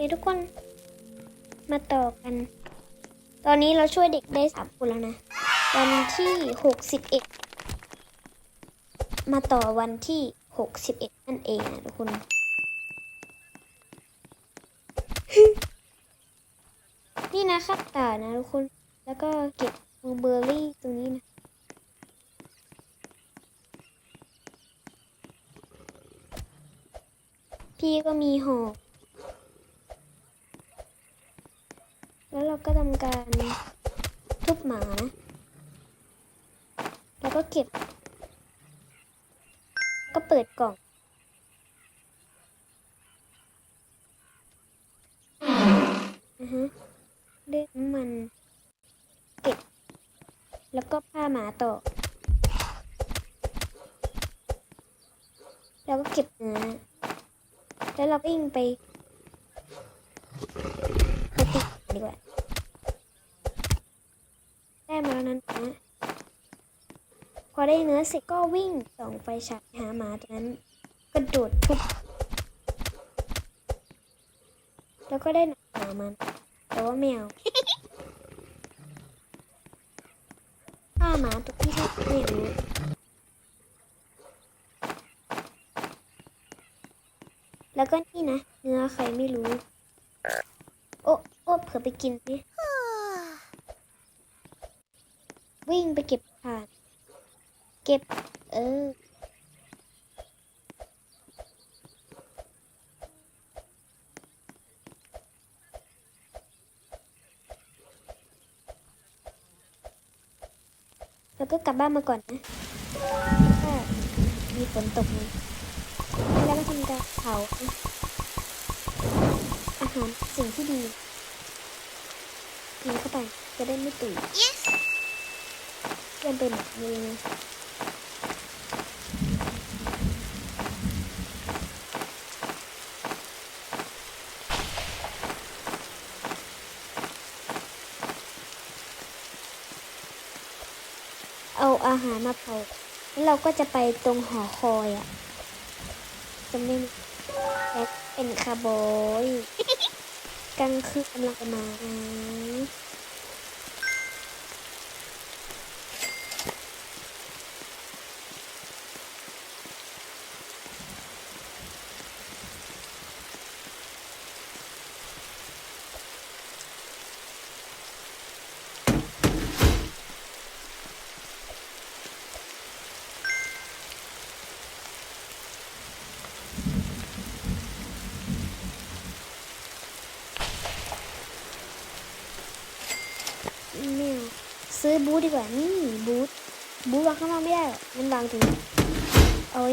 เคทุกคน มาต่อกัน ตอนนี้เราช่วยเด็กได้สามคนแล้วนะ วันที่หกสิบเอ็ดมาต่อวันที่หกสิบเอ็ดนั่นเองนะทุกคนนี่นะครับตานะทุกคน แล้วก็เก็บบูเบอร์รี่ตรงนี้นะ พี่ก็มีหอก แล้ว เราก็ทำการทุบหมานะ แล้วก็เก็บ ก็เปิดกล่อง อือฮะเลือดน้ำมัน เก็บ แล้วก็ผ้าหมาต่อ แล้วก็เก็บเนื้อแล้วเราก็วิ่งไปไปติดดีกว่า มานั้นนะพอได้เนื้อเสร็จก็วิ่งส่องไฟฉายหาหมาตัวนั้น กระโดดทุบแล้วก็ได้หนังหมามัน แต่ว่าแมวฆ่าหมาตัวที่ชอบไม่รู้แล้วก็นี่นะ เนื้อใครไม่รู้ โอ้โอ้เผื่อไปกินนี่ วิ่งไปเก็บผ่านเก็บ เออ แล้วก็กลับบ้านมาก่อนนะถ้ามีฝนตกนะแล้วก็ทำการเผาอาหารสิ่งที่ดีกินเข้าไปจะได้ไม่ตื่น yes เล่นไปหมดเลยนะเอาอาหารมาเผาแล้วเราก็จะไปตรงหอคอยอะ่ะจำไมแจ็คเป็นคาร์บอยกลางคืนกำลังมานะ ไม่เอาซื้อบูธดีกว่า นี่บูธบูธวางข้างนอกไม่ได้หรอกมันวางตรงเอาไว้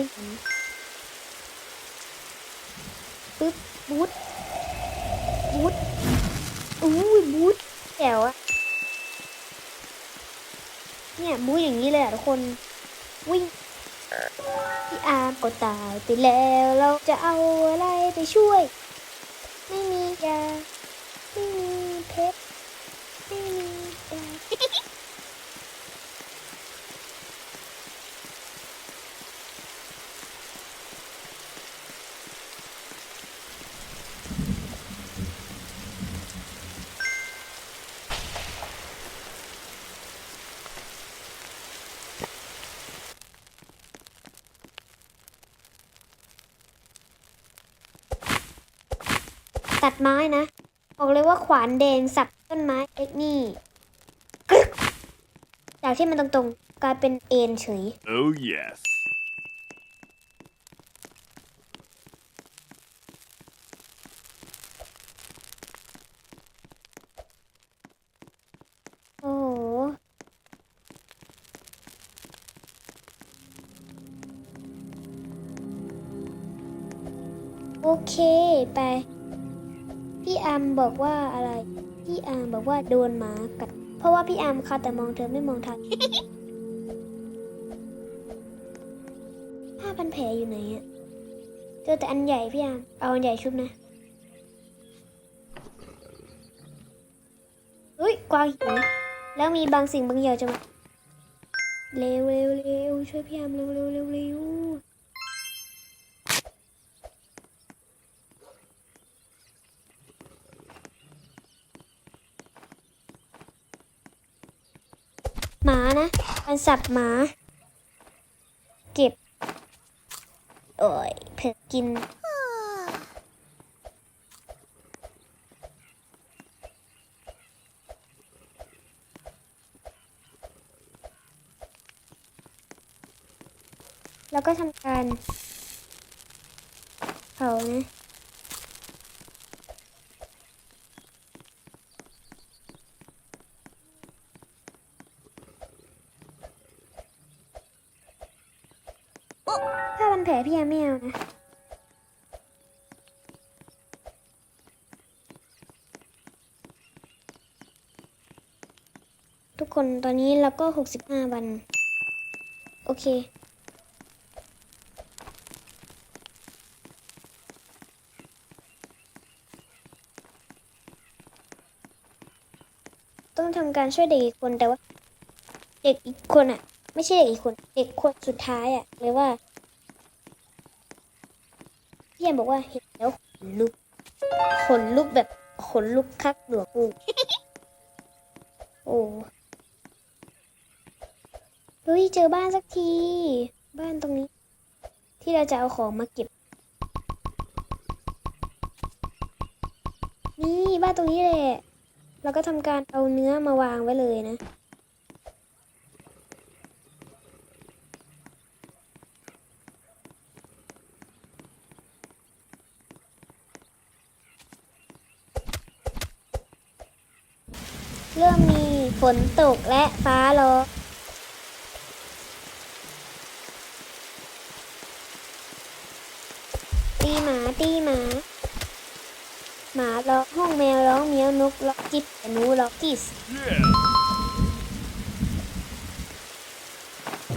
ปึ๊บบูธบูธอู้ยบูธแจ๋วอะเนี่ยบูธอย่างนี้เลยอะทุกคน วิ่งพี่อาร์มก็ตายไปแล้ว เราจะเอาอะไรไปช่วย ไม่มียาไม่มีเพชรไม่มียา ตัดไม้นะ บอกเลยว่าขวานแดงสับต้นไม้เอ็กนี่กรึ๊กจากที่มันตรงๆ กลายเป็นเอ็นเฉย Oh, yes. โอ้โหโอเค ไป พี่อาร์มบอกว่าอะไร พี่อาร์มบอกว่าโดนหมากัด เพราะว่าพี่อาร์มคาแต่มองเธอไม่มองทางผ้าพันแผลอยู่ไหนอะเจอแต่อันใหญ่พี่อาร์มเอาอันใหญ่ชุบนะเฮ้ยกวางหิวแล้วมีบางสิ่งบางอย่างจะมาเร็วเร็วเร็วช่วยพี่อาร์มเร็วเร็วเร็วเร็ว นะการสับหมา เก็บ โอ้ยเผ็ดกิน แล้วก็ทำการเผานะ ถ้ามันแผลพี่ยังไม่เอานะ ทุกคนตอนนี้เราก็ 65 วัน โอเค ต้องทำการช่วยเด็กอีกคนแต่ว่า เด็กอีกคนอะ ไม่ใช่เด็กอีกคน เด็กคนสุดท้ายอะเลยว่า พี่แอมบอกว่าเห็นแล้วขนลุกขนลุกแบบขนลุกคักหลวงปู่โอ้เฮ้ยเจอบ้านสักที บ้านตรงนี้ ที่เราจะเอาของมาเก็บ นี่บ้านตรงนี้แหละ เราก็ทำการเอาเนื้อมาวางไว้เลยนะ เริ่มมีฝนตกและฟ้าร้องตีหมาตีหมา หมาร้องห้องแมวร้องเมียวนกร้องจิบหนูร้องกิส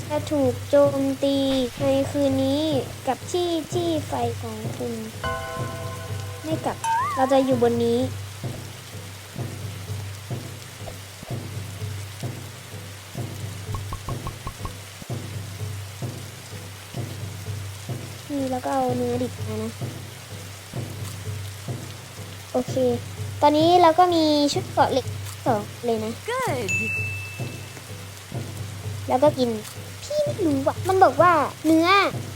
จะถูกโจมตีในคืนนี้กับที่ที่ไฟของคุณ ไม่กลับเราจะอยู่บนนี้ แล้วก็เอาเนื้อดิบมานะ โอเค ตอนนี้เราก็มีชุดเกราะเหล็กสองเลยนะ Good. แล้วก็กิน พี่ไม่รู้ว่ะ มันบอกว่าเนื้อ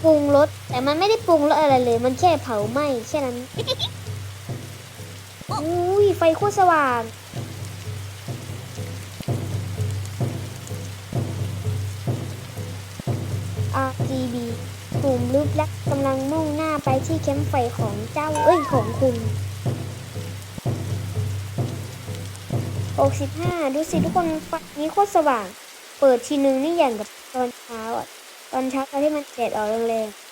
ปรุงรสแต่มันไม่ได้ปรุงรสอะไรเลย มันแค่เผาไหม้แค่นั้น อุ้ยไฟโคตรสว่าง RGB กลุ่มลึกและกำลังมุ่งหน้าไปที่แคมป์ไฟของเจ้าเอ้ยของคุณ 65 ดูสิทุกคนไฟนี้โคตรสว่าง เปิดทีนึงนี่อย่างกับตอนเช้าอะ ตอนเช้าตอนที่มันแดดออกแรงๆ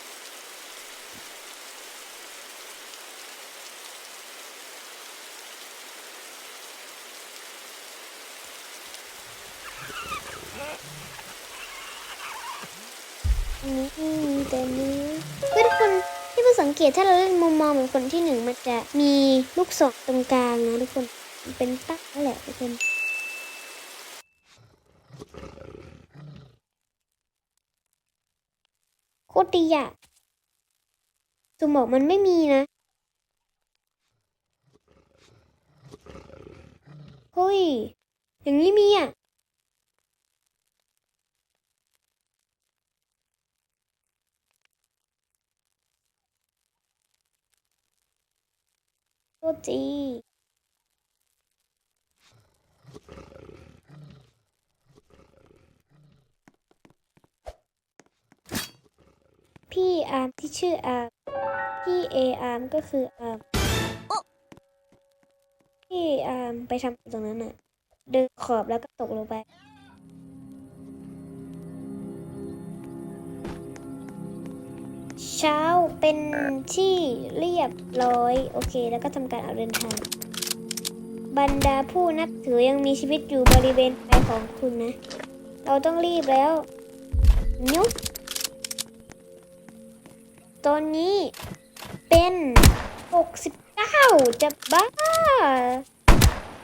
นนี้มีแต่เนื้อเฮ้ยทุกคนที่มาสังเกตถ้าเราเล่นมุมมองเหมือนคนที่หนึ่งมันจะมีลูกศรตรงกลางนะทุกคนเป็นตั้งนั่นแหละทุกคนโคตรดีอะสมองมันไม่มีนะเฮ้ยอย่างนี้มีอะ โคตร จีพี่อาร์มที่ชื่ออาร์มพี่เออาร์มก็คืออาร์มพี่อาร์มไปทำตรงนั้นน่ะ เดินขอบแล้วก็ตกลงไป เช้าเป็นที่เรียบร้อย โอเค แล้วก็ทำการออกเดินทาง บรรดาผู้นับถือยังมีชีวิตอยู่บริเวณภายของคุณนะ เราต้องรีบแล้วยุบตอนนี้เป็น 69 จะบ้า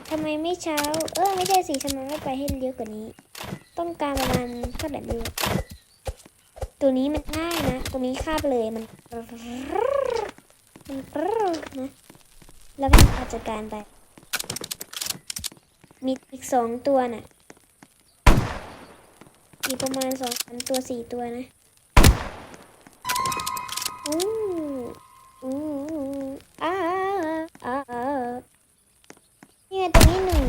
ทำไมไม่เช้า เออไม่ใช่สิทำไมไม่ไปให้เร็วกว่านี้ ต้องการประมาณเท่าไหร่ไม่รู้ ตัวนี้มันง่ายนะ ตัวนี้คาบเลยมันมันนะ แล้วก็อาจัดการไป มีอีกสองตัวน่ะอีกประมาณสองสามตัวสี่ตัวนะอู้อู้อ้าอ้าอ้านี่ไงตัวนี้หนึ่ง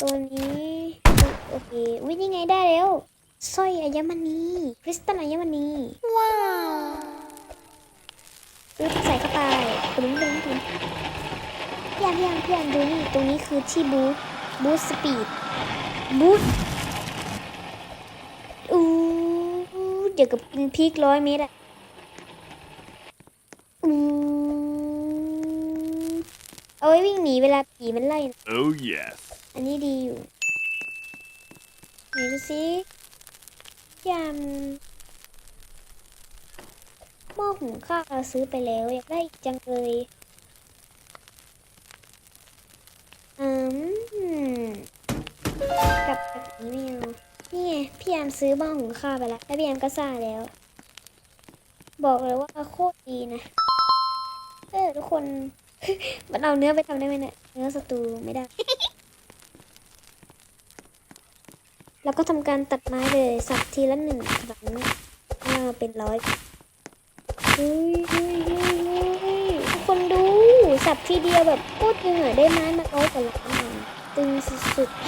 ตัวนี้ โอเค วินี่ไงได้แล้ว สร้อยอัญมณีคริสตัลอัญมณี ว้าวปึ๊บใส่เข้าไปปึ้งปึ้งปึ้งพี่ยามพี่ยามพี่ยามดูนี่ ตรงนี้คือที่บูทบูทสปีดบูทอู้เดี๋ยวกับกินพีคร้อยเมตรอะอู้เอาไว้วิ่งหนีเวลาผีมันไล่นะ Oh, yes. อันนี้ดีอยู่ ไหนดูสิ ยามหม้อหุงข้าวเราซื้อไปแล้ว อยากได้อีกจังเลยอืมกลับแบบนี้ไม่เอานี่ไงพี่ยามซื้อหม้อหุงข้าวไปแล้วแล้วพี่ยามก็ซ่าแล้ว บอกเลยว่าโคตรดีนะเออทุกคน มันเอาเนื้อไปทำได้ไหมเนี่ยเนื้อสตูไม่ได้ แล้วก็ทำการตัดไม้เลยสับทีละหนึ่งครั้งอ่าเป็นร้อยเฮ้ยเฮ้ยเฮ้ยเฮ้ยทุกคนดูสับทีเดียวแบบโคตรตึงอะได้ไม้มาร้อยกว่าล้านอะตึงสุดๆ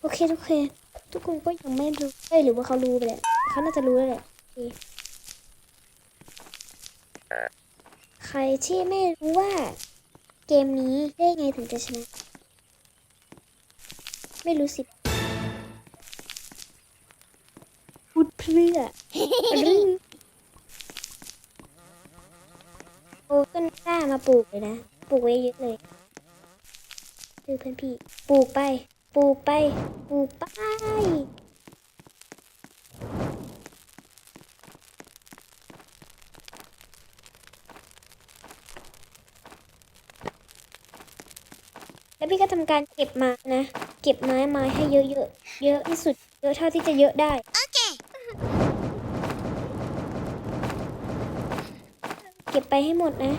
โอเคทุกคนทุกคนก็ยังไม่รู้เอ้ยหรือว่าเขารู้ไปแล้วเขาน่าจะรู้แล้วแหละโอเค ใครที่ไม่รู้ว่า เกมนี้ได้ไงถึงจะชนะ ไม่รู้สิพูดเพื่อรึโอ้ต้นกล้ามาปลูกเลยนะ ปลูกไว้เยอะเลยดูเพื่อนพี่ ปลูกไป ปลูกไป ปลูกไป แล้วพี่ก็ทำการเก็บมานะ เก็บไม้มาให้เยอะๆ เยอะที่สุด เยอะเท่าที่จะเยอะได้เก็บไปให้หมดนะ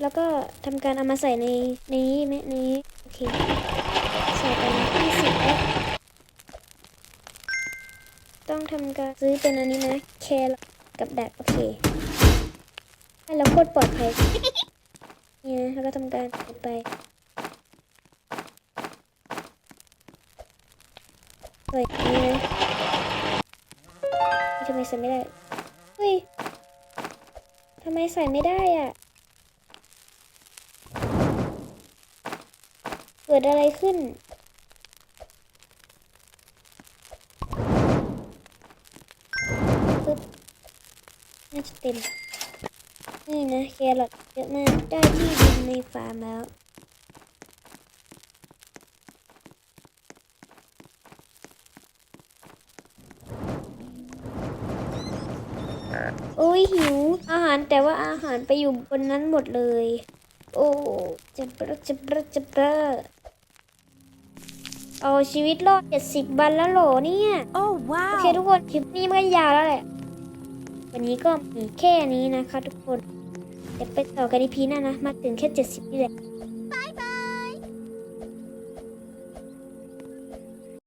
แล้วก็ทำการเอามาใส่ในในนี้ไหมในนี้โอเค ใส่ไปที่สิบแล้วต้องทำการซื้อเป็นอันนี้นะ แครอทกับแดกโอเคให้เราโคตรปลอดภัย เนี่ยแล้วก็ทำการเปิดไปเฮ้ยนี่นะทำไมใส่ไม่ได้เฮ้ยทำไมใส่ไม่ได้อะเกิดอะไรขึ้นปึ๊บน่าจะเต็ม นี่นะแครอทเยอะมากได้ที่ดินในฟาร์มแล้วโอ้ยหิว อาหารแต่ว่าอาหารไปอยู่บนนั้นหมดเลย โอ้จะเบรจะเบรจะเบรเอาชีวิตรอดเจ็ดสิบวันแล้วเหรอเนี่ย Oh โอ wow! เคทุกคนคลิปนี้มันก็ยาวแล้วแหละ วันนี้ก็มีแค่นี้นะคะทุกคน เดี๋ยวไปต่อกันในพีหน้านะ มาถึงแค่ 70 นี่แหละ